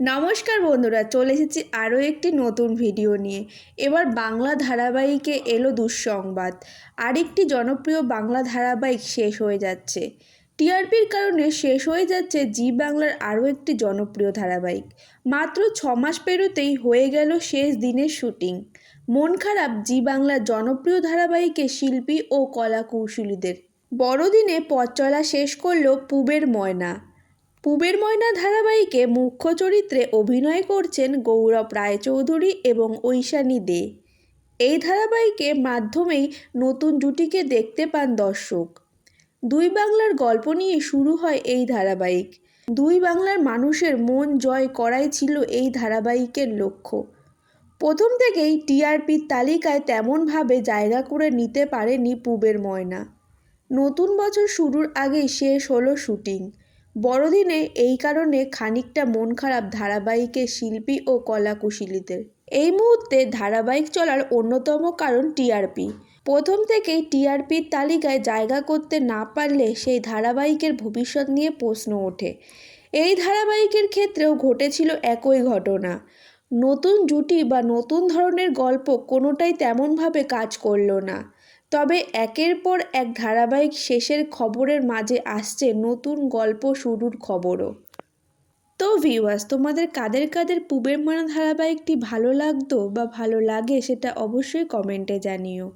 নমস্কার বন্ধুরা, চলে এসেছি আরও একটি নতুন ভিডিও নিয়ে। এবার বাংলা ধারাবাহিকে এলো দুঃসংবাদ। আরেকটি জনপ্রিয় বাংলা ধারাবাহিক শেষ হয়ে যাচ্ছে। টিআরপির কারণে শেষ হয়ে যাচ্ছে জি বাংলার আরও একটি জনপ্রিয় ধারাবাহিক। মাত্র ছ মাস পেরোতেই হয়ে গেল শেষ দিনের শুটিং। মন খারাপ জি বাংলার জনপ্রিয় ধারাবাহিকে শিল্পী ও কলা কৌশলীদের বড়দিনে পথ চলা শেষ করল পুবের ময়না। পুবের ময়না ধারাবাহিকে মুখ্য চরিত্রে অভিনয় করছেন গৌরব রায়চৌধুরী এবং ঐশানী দে। এই ধারাবাহিকের মাধ্যমেই নতুন জুটিকে দেখতে পান দর্শক। দুই বাংলার গল্প নিয়ে শুরু হয় এই ধারাবাহিক। দুই বাংলার মানুষের মন জয় করাই ছিল এই ধারাবাহিকের লক্ষ্য। প্রথম থেকেই টিআরপির তালিকায় তেমনভাবে জায়গা করে নিতে পারেনি পুবের ময়না। নতুন বছর শুরুর আগেই শেষ হলো শুটিং। বড়দিনে এই কারণে খানিকটা মন খারাপ ধারাবাহিকের শিল্পী ও কলাকুশলীদের। এই মুহূর্তে ধারাবাহিক চলার অন্যতম কারণ টিআরপি প্রথম থেকেই টিআরপির তালিকায় জায়গা করতে না পারলে সেই ধারাবাহিকের ভবিষ্যৎ নিয়ে প্রশ্ন ওঠে। এই ধারাবাহিকের ক্ষেত্রেও ঘটেছিল একই ঘটনা। নতুন জুটি বা নতুন ধরনের গল্প কোনোটাই তেমনভাবে কাজ করল না। তবে একের পর এক ধারাবাহিক শেষের খবরের মাঝে আসছে নতুন গল্প শুরুর খবরও। তো ভিউয়ার্স তোমাদের কাদের কাদের পুবের মানা ধারাবাহিকটি ভালো লাগতো বা ভালো লাগে সেটা অবশ্যই কমেন্টে জানিও।